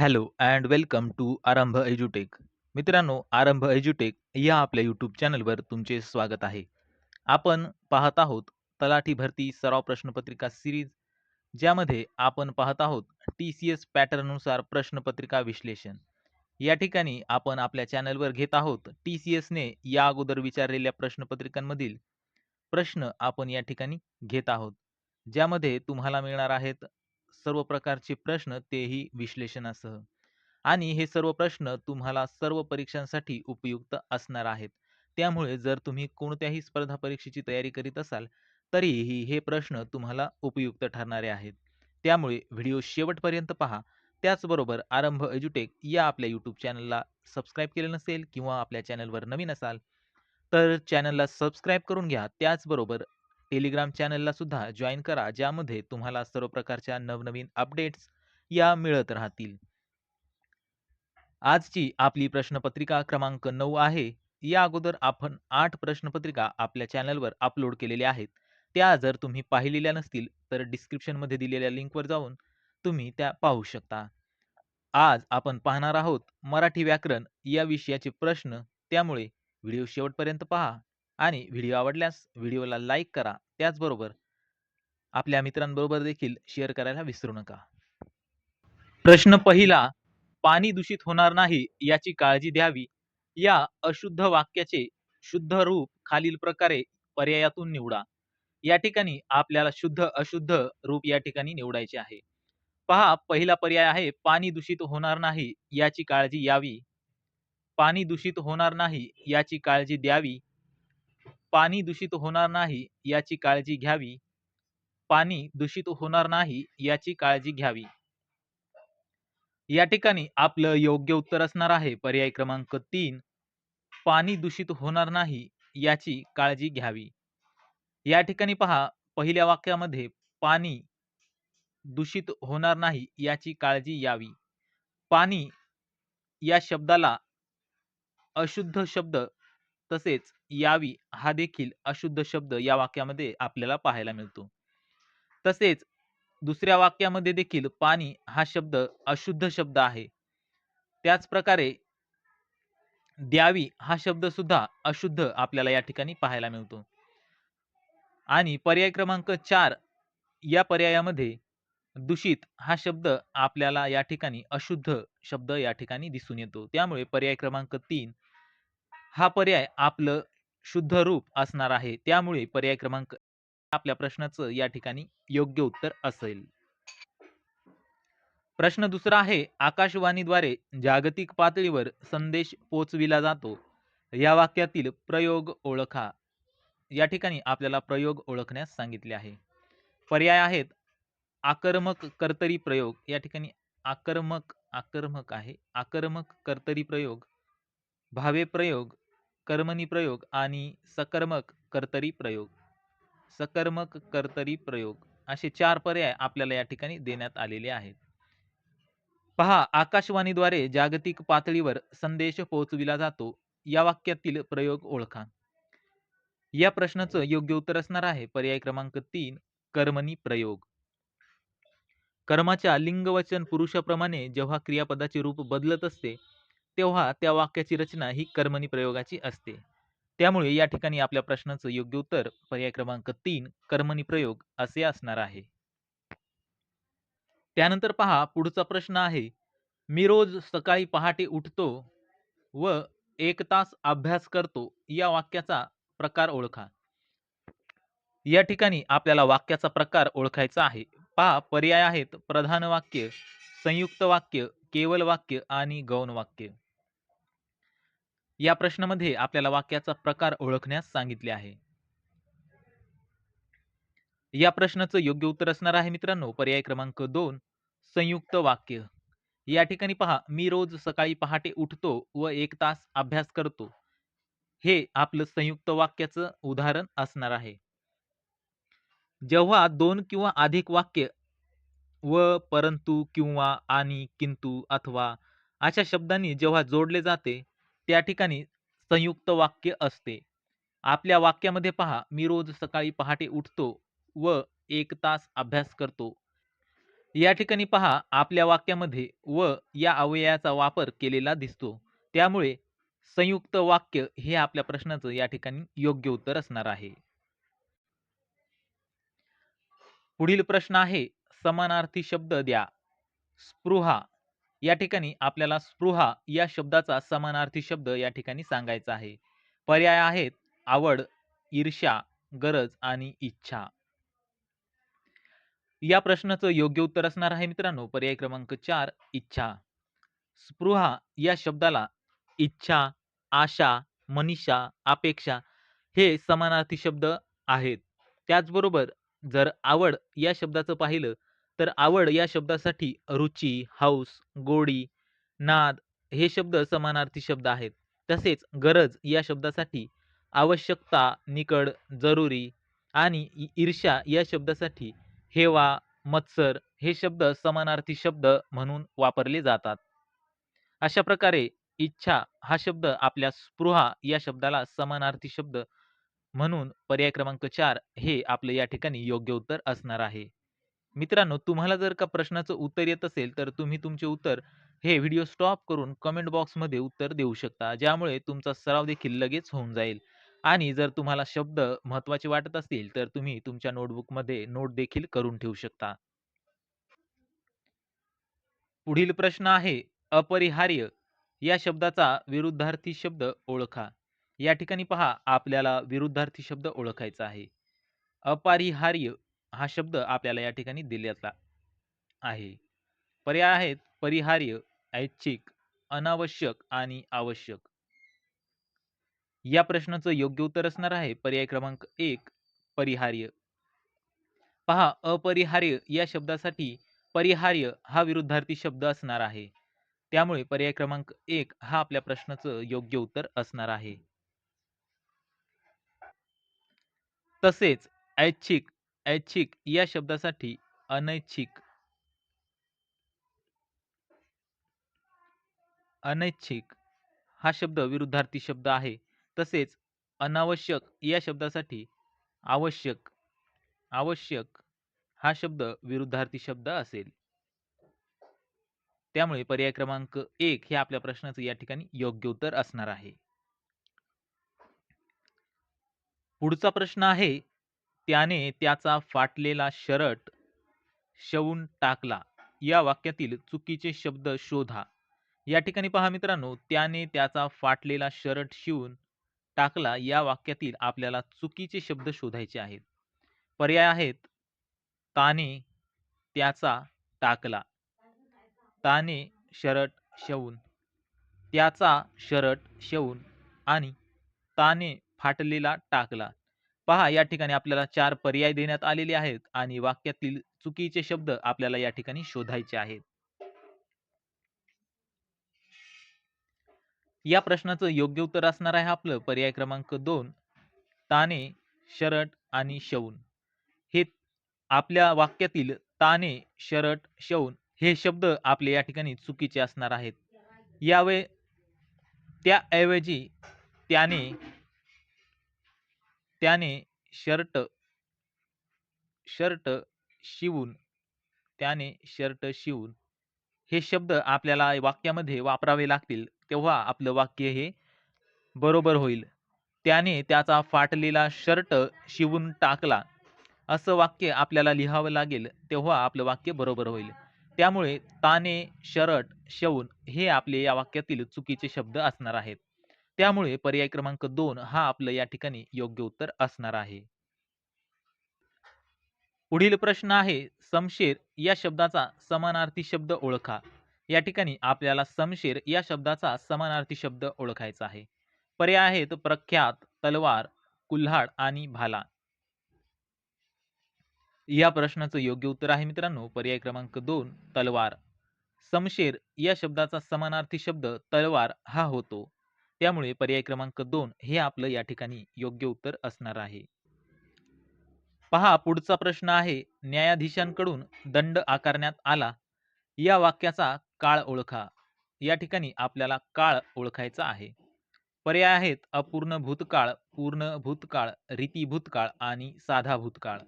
Hello and welcome to आरंभ एज्युटेक. मित्रांनो, आरंभ एज्युटेक या आपल्या यूट्यूब चॅनलवर तुमचे स्वागत आहे. आपण पाहत आहोत तलाठी भरती सराव प्रश्नपत्रिका सिरीज, ज्यामध्ये आपण पाहत आहोत टी-सी-एस पॅटर्ननुसार प्रश्नपत्रिका विश्लेषण. या ठिकाणी आपण आपल्या चॅनलवर घेत आहोत टी-सी-एसने या अगोदर विचारलेल्या प्रश्नपत्रिकांमधील प्रश्न आपण या ठिकाणी घेत आहोत. ज्यामध्ये तुम्हाला मिळणार आहेत सर्व प्रकारचे प्रश्न तेही विश्लेषणासह आणि हे सर्व प्रश्न तुम्हाला सर्व परीक्षांसाठी उपयुक्त असणार आहेत. त्यामुळे जर तुम्ही कोणत्याही स्पर्धा परीक्षेची तयारी करीत असाल, तरीही हे प्रश्न तुम्हाला उपयुक्त ठरणारे आहेत. त्यामुळे व्हिडिओ शेवटपर्यंत पहा. त्याचबरोबर आरंभ एज्युटेक या आपल्या यूट्यूब चॅनलला सबस्क्राईब केलं नसेल किंवा आपल्या चॅनलवर नवीन असाल, तर चॅनलला सबस्क्राईब करून घ्या. त्याचबरोबर टेलिग्राम चॅनलला सुद्धा जॉईन करा, ज्यामध्ये तुम्हाला सर्व प्रकारच्या नवनवीन अपडेट्स या मिळत राहतील. आजची आपली प्रश्नपत्रिका क्रमांक नऊ आहे. या अगोदर आपण आठ प्रश्नपत्रिका आपल्या चॅनलवर अपलोड केलेल्या आहेत. त्या जर तुम्ही पाहिलेल्या नसतील, तर डिस्क्रिप्शनमध्ये दिलेल्या लिंकवर जाऊन तुम्ही त्या पाहू शकता. आज आपण पाहणार आहोत मराठी व्याकरण या विषयाचे प्रश्न. त्यामुळे व्हिडिओ शेवटपर्यंत पहा आणि व्हिडिओ आवडल्यास व्हिडिओला लाईक करा. त्याचबरोबर आपल्या मित्रांबरोबर देखील शेअर करायला विसरू नका. प्रश्न पहिला, पाणी दूषित होणार नाही याची काळजी द्यावी. या अशुद्ध वाक्याचे शुद्ध रूप खालील प्रकारे पर्यायातून निवडा. या ठिकाणी आपल्याला शुद्ध अशुद्ध रूप या ठिकाणी निवडायचे आहे. पहा पहिला पर्याय आहे पाणी दूषित होणार नाही याची काळजी यावी. पाणी दूषित होणार नाही याची काळजी द्यावी. पाणी दूषित होणार नाही याची काळजी घ्यावी. पाणी दूषित होणार नाही याची काळजी घ्यावी. या ठिकाणी आपलं योग्य उत्तर असणार आहे पर्याय क्रमांक तीन पाणी दूषित होणार नाही याची काळजी घ्यावी. या ठिकाणी पहा पहिल्या वाक्यामध्ये पाणी दूषित होणार नाही याची काळजी यावी. पाणी या शब्दाला अशुद्ध शब्द तसेच यावी हा देखील अशुद्ध शब्द या वाक्यामध्ये आपल्याला पाहायला मिळतो. तसेच दुसऱ्या वाक्यामध्ये देखील पाणी हा शब्द अशुद्ध शब्द आहे. त्याच प्रकारे द्यावी हा शब्द सुद्धा अशुद्ध आपल्याला या ठिकाणी पाहायला मिळतो. आणि पर्याय क्रमांक चार या पर्यायामध्ये दूषित हा शब्द आपल्याला या ठिकाणी अशुद्ध शब्द या ठिकाणी दिसून येतो. त्यामुळे पर्याय क्रमांक तीन हा पर्याय आपलं शुद्ध रूप असणार आहे. त्यामुळे पर्याय क्रमांक आपल्या प्रश्नाचं या ठिकाणी योग्य उत्तर असेल. प्रश्न दुसरा आहे आकाशवाणीद्वारे जागतिक पातळीवर संदेश पोचविला जातो. या वाक्यातील प्रयोग ओळखा. या ठिकाणी आपल्याला प्रयोग ओळखण्यास सांगितले आहे. पर्याय आहेत आकर्मक कर्तरी प्रयोग. या ठिकाणी आकर्मक आकर्मक आहे. आकर्मक कर्तरी प्रयोग, भावे प्रयोग, कर्मणी प्रयोग आणि सकर्मक कर्तरी प्रयोग. सकर्मक कर्तरी प्रयोग असे चार पर्याय आपल्याला या ठिकाणी देण्यात आलेले आहेत. पहा आकाशवाणीद्वारे जागतिक पातळीवर संदेश पोहोचविला जातो. या वाक्यातील प्रयोग ओळखा. या प्रश्नाचं योग्य उत्तर असणार आहे पर्याय क्रमांक तीन कर्मणी प्रयोग. कर्माच्या लिंगवचन पुरुषाप्रमाणे जेव्हा क्रियापदाचे रूप बदलत असते, तेव्हा त्या वाक्याची रचना ही कर्मणी प्रयोगाची असते. त्यामुळे या ठिकाणी आपल्या प्रश्नाचं योग्य उत्तर पर्याय क्रमांक तीन कर्मणी प्रयोग असे असणार आहे. त्यानंतर पहा पुढचा प्रश्न आहे मी रोज सकाळी पहाटे उठतो व एक तास अभ्यास करतो या वाक्याचा प्रकार ओळखा. या ठिकाणी आपल्याला वाक्याचा प्रकार ओळखायचा आहे. पहा पर्याय आहेत प्रधान वाक्य, संयुक्त वाक्य, केवल वाक्य आणि गौण वाक्य. या प्रश्नामध्ये आपल्याला वाक्याचा प्रकार ओळखण्यास सांगितले आहे. या प्रश्नाचं योग्य उत्तर असणार आहे मित्रांनो पर्याय क्रमांक दोन संयुक्त वाक्य. या ठिकाणी पहा मी रोज सकाळी पहाटे उठतो व एक तास अभ्यास करतो. हे आपलं संयुक्त वाक्याचं उदाहरण असणार आहे. जेव्हा दोन किंवा अधिक वाक्य व परंतु किंवा आणि किंतु अथवा अशा शब्दांनी जेव्हा जोडले जाते त्या ठिकाणी संयुक्त वाक्य असते. आपल्या वाक्यामध्ये पहा मी रोज सकाळी पहाटे उठतो व एक तास अभ्यास करतो. या ठिकाणी पहा आपल्या वाक्यामध्ये व या अवयवाचा वापर केलेला दिसतो त्यामुळे संयुक्त वाक्य हे आपल्या प्रश्नाचं या ठिकाणी योग्य उत्तर असणार आहे पुढील प्रश्न आहे समानार्थी शब्द द्या स्पृहा या ठिकाणी आपल्याला स्पृहा या शब्दाचा समानार्थी शब्द या ठिकाणी सांगायचा आहे. पर्याय आहेत आवड ईर्ष्या गरज आणि इच्छा. या प्रश्नाचं योग्य उत्तर असणार आहे मित्रांनो. पर्याय क्रमांक चार इच्छा. स्पृहा या शब्दाला इच्छा आशा मनीषा अपेक्षा हे समानार्थी शब्द आहेत. त्याचबरोबर जर आवड या शब्दाचं पाहिलं तर आवड या शब्दासाठी रुची हौस गोडी नाद हे शब्द समानार्थी शब्द आहेत. तसेच गरज या शब्दासाठी आवश्यकता निकड जरुरी आणि ईर्ष्या या शब्दासाठी हेवा मत्सर हे शब्द समानार्थी शब्द म्हणून वापरले जातात. अशा प्रकारे इच्छा हा शब्द आपल्या स्पृहा या शब्दाला समानार्थी शब्द म्हणून पर्याय क्रमांक चार हे आपलं या ठिकाणी योग्य उत्तर असणार आहे. मित्रांनो तुम्हाला जर का प्रश्नाचं उत्तर येत असेल तर तुम्ही तुमचे उत्तर हे व्हिडिओ स्टॉप करून कमेंट बॉक्समध्ये उत्तर देऊ शकता ज्यामुळे तुमचा सराव देखील लगेच होऊन जाईल. आणि जर तुम्हाला शब्द महत्त्वाचे वाटत असतील तर तुम्ही तुमच्या नोटबुकमध्ये नोट देखील करून ठेवू शकता. पुढील प्रश्न आहे अपरिहार्य. या शब्दाचा विरुद्धार्थी शब्द ओळखा. या ठिकाणी पहा आपल्याला विरुद्धार्थी शब्द ओळखायचा आहे. अपरिहार्य. हा शब्द आपल्याला या ठिकाणी दिलेला आहे. पर्याय आहेत परिहार्य ऐच्छिक अनावश्यक आणि आवश्यक. या प्रश्नाचं योग्य उत्तर असणार आहे पर्याय क्रमांक एक परिहार्य. पहा अपरिहार्य या शब्दासाठी परिहार्य हा विरुद्धार्थी शब्द असणार आहे. त्यामुळे पर्याय क्रमांक एक हा आपल्या प्रश्नाचं योग्य उत्तर असणार आहे. तसेच ऐच्छिक ऐच्छिक या शब्दासाठी अनैच्छिक. अनैच्छिक हा शब्द विरुद्धार्थी शब्द आहे. तसेच अनावश्यक या शब्दासाठी आवश्यक आवश्यक हा शब्द विरुद्धार्थी शब्द असेल. त्यामुळे पर्याय क्रमांक एक हे आपल्या प्रश्नाचं या ठिकाणी योग्य उत्तर असणार आहे. पुढचा प्रश्न आहे त्याने त्याचा फाटलेला शरट शवून टाकला. या वाक्यातील चुकीचे शब्द शोधा. या ठिकाणी पहा मित्रांनो त्याने त्याचा फाटलेला शरट शिवून टाकला. या वाक्यातील आपल्याला चुकीचे शब्द शोधायचे आहेत. पर्याय आहेत. ताने त्याचा टाकला. ताने शरट शवून त्याचा शरट शिवून आणि ताने फाटलेला टाकला. पहा या ठिकाणी आपल्याला चार पर्याय देण्यात आलेले आहेत आणि वाक्यातील चुकीचे शब्द आपल्याला या ठिकाणी शोधायचे आहेत. या प्रश्नाचं योग्य उत्तर असणार आहे आपलं. पर्याय क्रमांक दोन ताने शरट आणि शौन. हे आपल्या वाक्यातील ताने शरट शौन हे शब्द आपले या ठिकाणी चुकीचे असणार आहेत. यावे त्याऐवजी त्याने त्याने शर्ट शर्ट शिवून त्याने शर्ट शिवून हे शब्द आपल्याला वाक्यामध्ये वापरावे लागतील तेव्हा आपलं वाक्य हे बरोबर होईल. त्याने त्याचा फाटलेला शर्ट शिवून टाकला असं वाक्य आपल्याला लिहावं लागेल तेव्हा आपलं वाक्य बरोबर होईल. त्यामुळे ताने शर्ट शवून हे आपले या वाक्यातील चुकीचे शब्द असणार आहेत. त्यामुळे पर्याय क्रमांक दोन हा आपलं या ठिकाणी योग्य उत्तर असणार आहे. पुढील प्रश्न आहे समशेर या शब्दाचा समानार्थी शब्द ओळखा. या ठिकाणी आपल्याला समशेर या शब्दाचा समानार्थी शब्द ओळखायचा आहे. पर्याय आहेत प्रख्यात तलवार कुल्हाड आणि भाला. या प्रश्नाचं योग्य उत्तर आहे मित्रांनो पर्याय क्रमांक दोन तलवार. समशेर या शब्दाचा समानार्थी शब्द तलवार हा होतो. त्यामुळे पर्याय क्रमांक दोन हे आपलं या ठिकाणी योग्य उत्तर असणार आहे. पहा पुढचा प्रश्न आहे. न्यायाधीशांकडून दंड आकारण्यात आला. या वाक्याचा काळ ओळखा. या ठिकाणी आपल्याला काळ ओळखायचा आहे. पर्याय आहेत अपूर्ण भूतकाळ पूर्ण भूतकाळ रीती भूतकाळ आणि साधा भूतकाळ.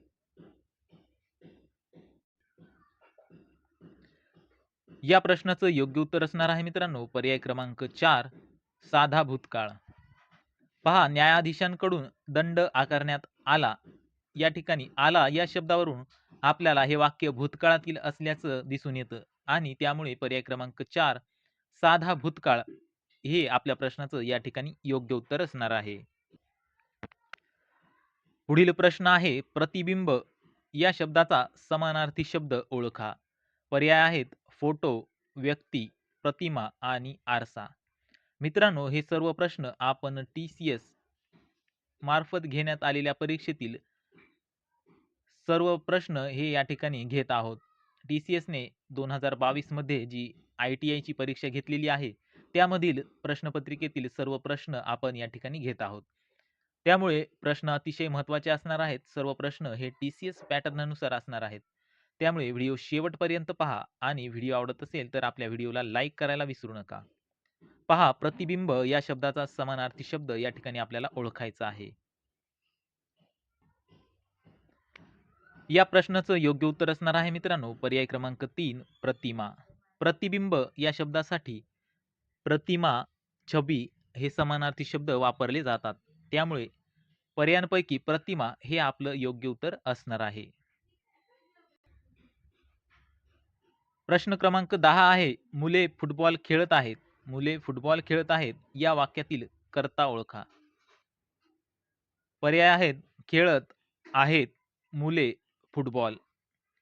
या प्रश्नाचं योग्य उत्तर असणार आहे मित्रांनो. पर्याय क्रमांक चार साधा भूतकाळ. पहा न्यायाधीशांकडून दंड आकारण्यात आला. या ठिकाणी आला या शब्दावरून आपल्याला हे वाक्य भूतकाळातील असल्याचं दिसून येतं आणि त्यामुळे पर्याय क्रमांक चार साधा भूतकाळ हे आपल्या प्रश्नाचं या ठिकाणी योग्य उत्तर असणार आहे. पुढील प्रश्न आहे प्रतिबिंब या शब्दाचा समानार्थी शब्द ओळखा. पर्याय आहेत फोटो व्यक्ती प्रतिमा आणि आरसा. मित्रांनो हे सर्व प्रश्न आपण टी सी एस मार्फत घेण्यात आलेल्या परीक्षेतील सर्व प्रश्न हे या ठिकाणी घेत आहोत. टी सी एसने दोन हजार बावीसमध्ये जी आय टी आयची परीक्षा घेतलेली आहे त्यामधील प्रश्नपत्रिकेतील सर्व प्रश्न आपण या ठिकाणी घेत आहोत. त्यामुळे प्रश्न अतिशय महत्त्वाचे असणार आहेत. सर्व प्रश्न हे टी सी एस पॅटर्ननुसार असणार आहेत. त्यामुळे व्हिडिओ शेवटपर्यंत पहा आणि व्हिडिओ आवडत असेल तर आपल्या व्हिडिओला लाईक करायला विसरू नका. पहा प्रतिबिंब या शब्दाचा समानार्थी शब्द या ठिकाणी आपल्याला ओळखायचा आहे. या प्रश्नाचं योग्य उत्तर असणार आहे मित्रांनो. पर्याय क्रमांक तीन प्रतिमा. प्रतिबिंब या शब्दासाठी प्रतिमा छबी हे समानार्थी शब्द वापरले जातात. त्यामुळे पर्यायांपैकी प्रतिमा हे आपलं योग्य उत्तर असणार आहे. प्रश्न क्रमांक दहा आहे. मुले फुटबॉल खेळत आहेत. मुले फुटबॉल खेळत आहेत या वाक्यातील कर्ता ओळखा. पर्याय आहेत खेळत आहेत मुले फुटबॉल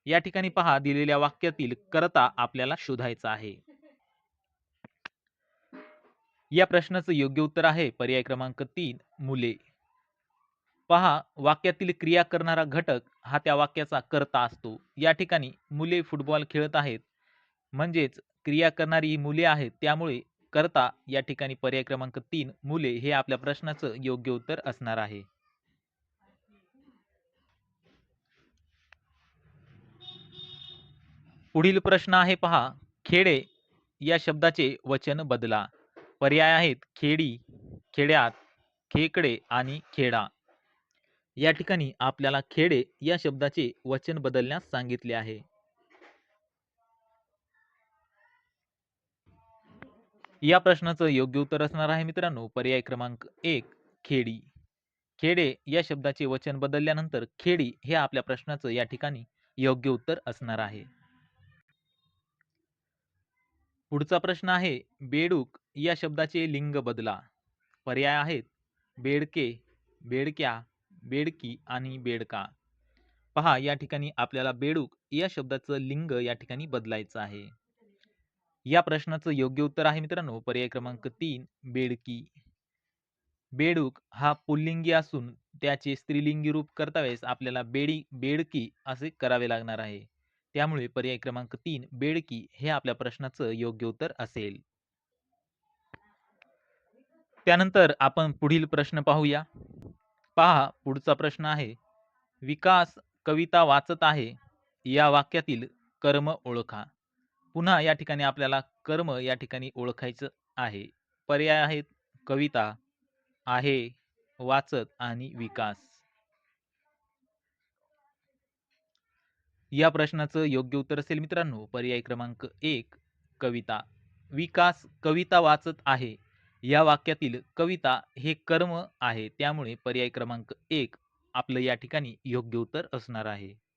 या ठिकाणी पहा दिलेल्या वाक्यातील कर्ता आपल्याला शोधायचा आहे. या प्रश्नाचं योग्य उत्तर आहे पर्याय क्रमांक तीन मुले. पहा वाक्यातील क्रिया करणारा घटक हा त्या वाक्याचा कर्ता असतो. या ठिकाणी मुले फुटबॉल खेळत आहेत म्हणजेच क्रिया करणारी मुले आहेत त्यामुळे करता या ठिकाणी पर्याय क्रमांक तीन मुले हे आपल्या प्रश्नाचं योग्य उत्तर असणार आहे. पुढील प्रश्न आहे पहा खेडे या शब्दाचे वचन बदला. पर्याय आहेत खेडी खेड्यात खेकडे आणि खेडा. या ठिकाणी आपल्याला खेडे या शब्दाचे वचन बदलण्यास सांगितले आहे. या प्रश्नाचं योग्य उत्तर असणार आहे मित्रांनो. पर्याय क्रमांक एक खेडी. खेडे या शब्दाचे वचन बदलल्यानंतर खेडी हे आपल्या प्रश्नाचं या ठिकाणी योग्य उत्तर असणार आहे. पुढचा प्रश्न आहे बेडूक या शब्दाचे लिंग बदला. पर्याय आहेत बेडके बेडक्या बेडकी आणि बेडका. पहा या ठिकाणी आपल्याला बेडूक या शब्दाचं लिंग या ठिकाणी बदलायचं आहे. या प्रश्नाचं योग्य उत्तर आहे मित्रांनो. पर्याय क्रमांक तीन बेडकी. बेडूक हा पुल्लिंगी असून त्याचे स्त्रीलिंगी रूप करतावेळेस आपल्याला बेडी बेडकी असे करावे लागणार आहे. त्यामुळे पर्याय क्रमांक तीन बेडकी हे आपल्या प्रश्नाचं योग्य उत्तर असेल. त्यानंतर आपण पुढील प्रश्न पाहूया. पहा पुढचा प्रश्न आहे. विकास कविता वाचत आहे. या वाक्यातील कर्म ओळखा. पुन्हा या ठिकाणी आपल्याला कर्म या ठिकाणी ओळखायचं आहे. पर्याय आहेत कविता आहे वाचत आणि विकास. या प्रश्नाचं योग्य उत्तर असेल मित्रांनो पर्याय क्रमांक एक कविता. विकास कविता वाचत आहे. या वाक्यातील कविता हे कर्म आहे त्यामुळे पर्याय क्रमांक एक आपलं या ठिकाणी योग्य उत्तर असणार आहे.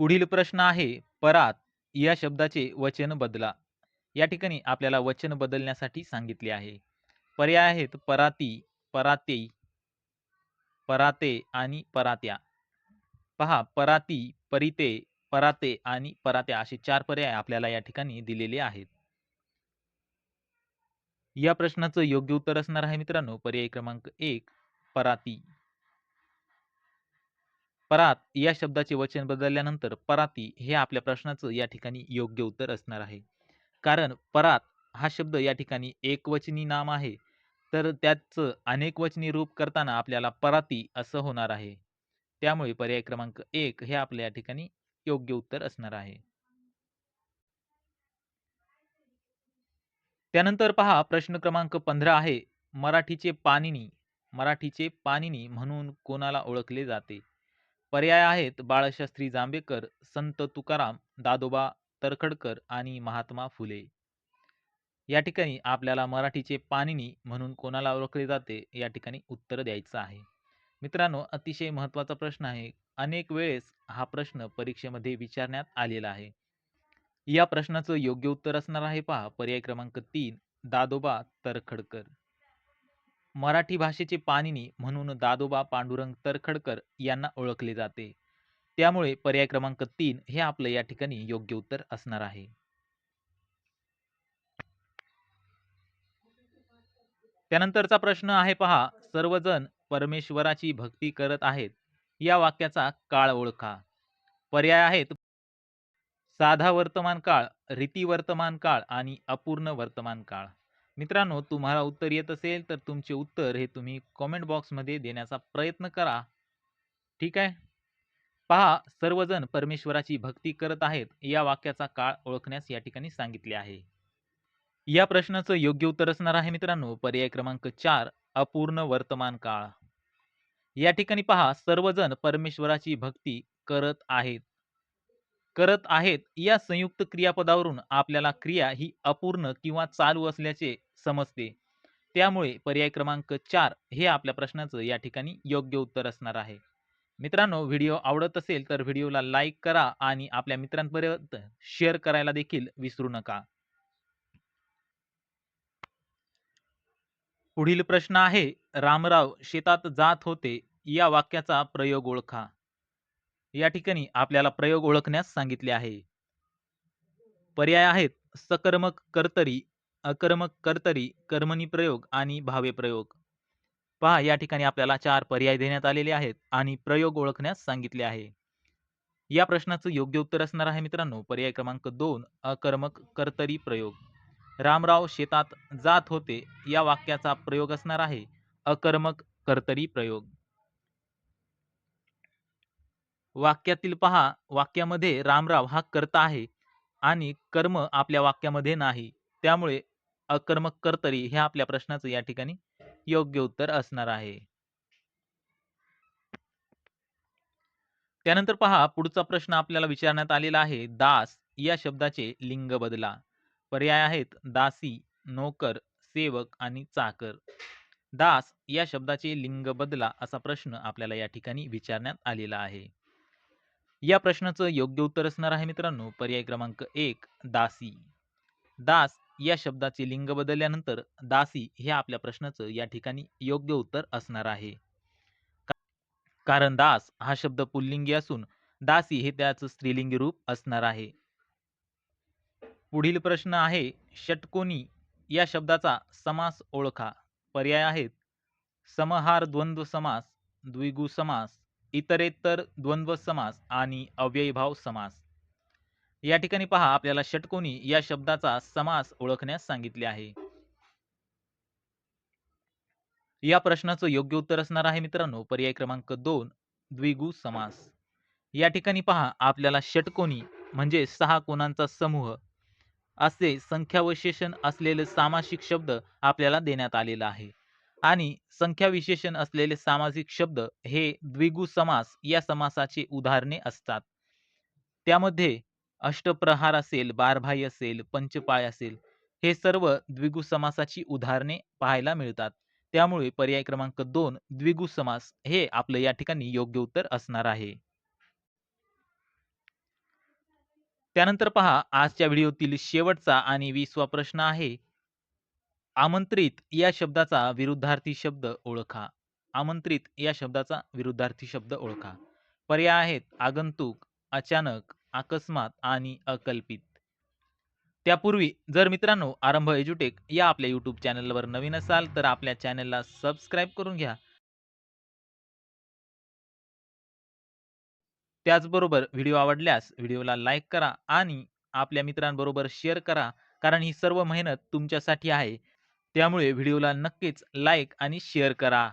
पुढील प्रश्न आहे परात या शब्दाचे वचन बदला. या ठिकाणी आपल्याला वचन बदलण्यासाठी सांगितले आहे. पर्याय आहेत पराती पराते पराते आणि परात्या. पहा पराती परिते पराते आणि परात्या असे चार पर्याय आपल्याला या ठिकाणी दिलेले आहेत. या प्रश्नाचं योग्य उत्तर असणार आहे मित्रांनो. पर्याय क्रमांक एक पराती. परात या शब्दाचे वचन बदलल्यानंतर पराती हे आपल्या प्रश्नाचं या ठिकाणी योग्य उत्तर असणार आहे. कारण परात हा शब्द या ठिकाणी एकवचनी नाम आहे. तर त्याचं अनेकवचनी रूप करताना आपल्याला पराती असं होणार आहे. त्यामुळे पर्याय क्रमांक एक हे आपल्या या ठिकाणी योग्य उत्तर असणार आहे. त्यानंतर पहा प्रश्न क्रमांक पंधरा आहे. मराठीचे पानिनी मराठीचे पानिनी म्हणून कोणाला ओळखले जाते? पर्याय आहेत बाळशास्त्री जांभेकर, संत तुकाराम, दादोबा तरखडकर आणि महात्मा फुले. या ठिकाणी आपल्याला मराठीचे पाणिनी म्हणून कोणाला ओळखले जाते या ठिकाणी उत्तर द्यायचं आहे. मित्रांनो अतिशय महत्त्वाचा प्रश्न आहे. अनेक वेळेस हा प्रश्न परीक्षेमध्ये विचारण्यात आलेला आहे. या प्रश्नाचं योग्य उत्तर असणार आहे पहा पर्याय क्रमांक तीन दादोबा तरखडकर. मराठी भाषेचे पाणिनी म्हणून दादोबा पांडुरंग तरखडकर यांना ओळखले जाते. त्यामुळे पर्याय क्रमांक तीन हे आपलं या ठिकाणी योग्य उत्तर असणार आहे. त्यानंतरचा प्रश्न आहे पहा सर्वजण परमेश्वराची भक्ती करत आहेत या वाक्याचा काळ ओळखा. पर्याय आहेत साधा वर्तमान काळ, रीती वर्तमान काळ आणि अपूर्ण वर्तमान काळ. मित्रांनो तुम्हाला उत्तर येत असेल तर तुमचे उत्तर हे तुम्ही कॉमेंट बॉक्समध्ये देण्याचा प्रयत्न करा. ठीक आहे? पहा सर्वजण परमेश्वराची भक्ती करत आहेत या वाक्याचा काळ ओळखण्यास या ठिकाणी सांगितले आहे. या प्रश्नाचं योग्य उत्तर असणार आहे मित्रांनो पर्याय क्रमांक चार अपूर्ण वर्तमान काळ. या ठिकाणी पहा सर्वजण परमेश्वराची भक्ती करत आहेत. करत आहेत या संयुक्त क्रियापदावरून आपल्याला क्रिया ही अपूर्ण किंवा चालू असल्याचे समजते. त्यामुळे पर्याय क्रमांक चार हे आपल्या प्रश्नाचं या ठिकाणी योग्य उत्तर असणार आहे. मित्रांनो व्हिडिओ आवडत असेल तर व्हिडिओला लाईक करा आणि आपल्या मित्रांपर्यंत शेअर करायला देखील विसरू नका. पुढील प्रश्न आहे रामराव शेतात जात होते या वाक्याचा प्रयोग ओळखा. या ठिकाणी आपल्याला प्रयोग ओळखण्यास सांगितले आहे. पर्याय आहेत सकर्मक कर्तरी, अकर्मक कर्तरी, कर्मणी प्रयोग आणि भावे प्रयोग. पहा या ठिकाणी आपल्याला चार पर्याय देण्यात आलेले आहेत आणि प्रयोग ओळखण्यास सांगितले आहे. या प्रश्नाचं योग्य उत्तर असणार आहे मित्रांनो पर्याय क्रमांक दोन अकर्मक कर्तरी प्रयोग. रामराव शेतात जात होते या वाक्याचा प्रयोग असणार आहे अकर्मक कर्तरी प्रयोग. वाक्यातील पहा वाक्यामध्ये रामराव हा कर्ता आहे आणि कर्म आपल्या वाक्यामध्ये नाही. त्यामुळे अकर्मक कर्तरी हे आपल्या प्रश्नाचं या ठिकाणी योग्य उत्तर असणार आहे. त्यानंतर पहा पुढचा प्रश्न आपल्याला विचारण्यात आलेला आहे दास या शब्दाचे लिंग बदला. पर्याय आहेत दासी, नोकर, सेवक आणि चाकर. दास या शब्दाचे लिंग बदला असा प्रश्न आपल्याला या ठिकाणी विचारण्यात आलेला आहे. या प्रश्नाचं योग्य उत्तर असणार आहे मित्रांनो पर्याय क्रमांक एक दासी. दास या शब्दाचे लिंग बदलल्यानंतर दासी हे आपल्या प्रश्नाचं या ठिकाणी योग्य उत्तर असणार आहे. कारण दास हा शब्द पुल्लिंगी असून दासी हे त्याचं स्त्रीलिंगी रूप असणार आहे. पुढील प्रश्न आहे षटकोनी या शब्दाचा समास ओळखा. पर्याय आहेत समहार द्वंद्व समास, द्विगु समास, इतरेतर द्वंद्व समास आणि अव्ययीभाव समास. या ठिकाणी पहा आपल्याला षटकोनी या शब्दाचा समास ओळखण्यास सांगितले आहे. या प्रश्नाचं योग्य उत्तर असणार आहे मित्रांनो पर्याय क्रमांक दोन द्विगु समास. या ठिकाणी पहा आपल्याला षटकोनी म्हणजे सहा कोणांचा समूह असे संख्यावशेषण असलेले सामासिक शब्द आपल्याला देण्यात आलेला आहे. आणि संख्या विशेषण असलेले सामासिक शब्द हे द्विगु समास या समासाची उदाहरणे असतात. त्यामध्ये अष्टप्रहार असेल, बारभाई असेल, पंचपाय असेल हे सर्व द्विगु समासाची उदाहरणे पाहायला मिळतात. त्यामुळे पर्याय क्रमांक दोन द्विगु समास हे आपलं या ठिकाणी योग्य उत्तर असणार आहे. त्यानंतर पहा आजच्या व्हिडिओतील शेवटचा आणि वीसवा प्रश्न आहे आमंत्रित या शब्दाचा विरुद्धार्थी शब्द ओळखा. आमंत्रित या शब्दाचा विरुद्धार्थी शब्द ओळखा. पर्याय आहेत आगंतुक, अचानक, अकस्मात आणि अकल्पित. त्यापूर्वी जर मित्रांनो आरंभ एज्युटेक या आपल्या यूट्यूब चॅनलवर नवीन असाल तर आपल्या चॅनलला सबस्क्राईब करून घ्या. त्याचबरोबर व्हिडिओ आवडल्यास व्हिडिओला लाईक करा आणि आपल्या मित्रांबरोबर शेअर करा कारण ही सर्व मेहनत तुमच्यासाठी आहे. त्यामुळे व्हिडिओला नक्कीच लाईक आणि शेअर करा.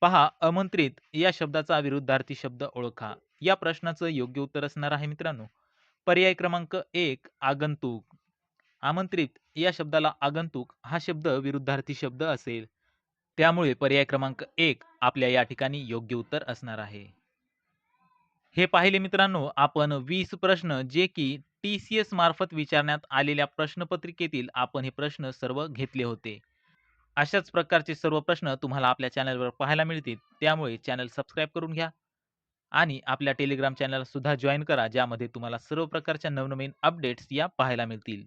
पहा आमंत्रित या शब्दाचा विरुद्धार्थी शब्द ओळखा. या प्रश्नाचं योग्य उत्तर असणार आहे मित्रांनो पर्याय क्रमांक एक आगंतुक. आमंत्रित या शब्दाला आगंतुक हा शब्द विरुद्धार्थी शब्द असेल. त्यामुळे पर्याय क्रमांक एक आपल्या या ठिकाणी योग्य उत्तर असणार आहे. हे पाहिले मित्रांनो आपण वीस प्रश्न जे की टी-सी-एस मार्फत विचारण्यात आलेल्या प्रश्नपत्रिकेतील आपण हे प्रश्न सर्व घेतले होते. अशाच प्रकारचे सर्व प्रश्न तुम्हाला आपल्या चॅनलवर पाहायला मिळतील. त्यामुळे चॅनल सबस्क्राईब करून घ्या आणि आपल्या टेलिग्राम चॅनलसुद्धा जॉईन करा, ज्यामध्ये तुम्हाला सर्व प्रकारच्या नवनवीन अपडेट्स या पाहायला मिळतील.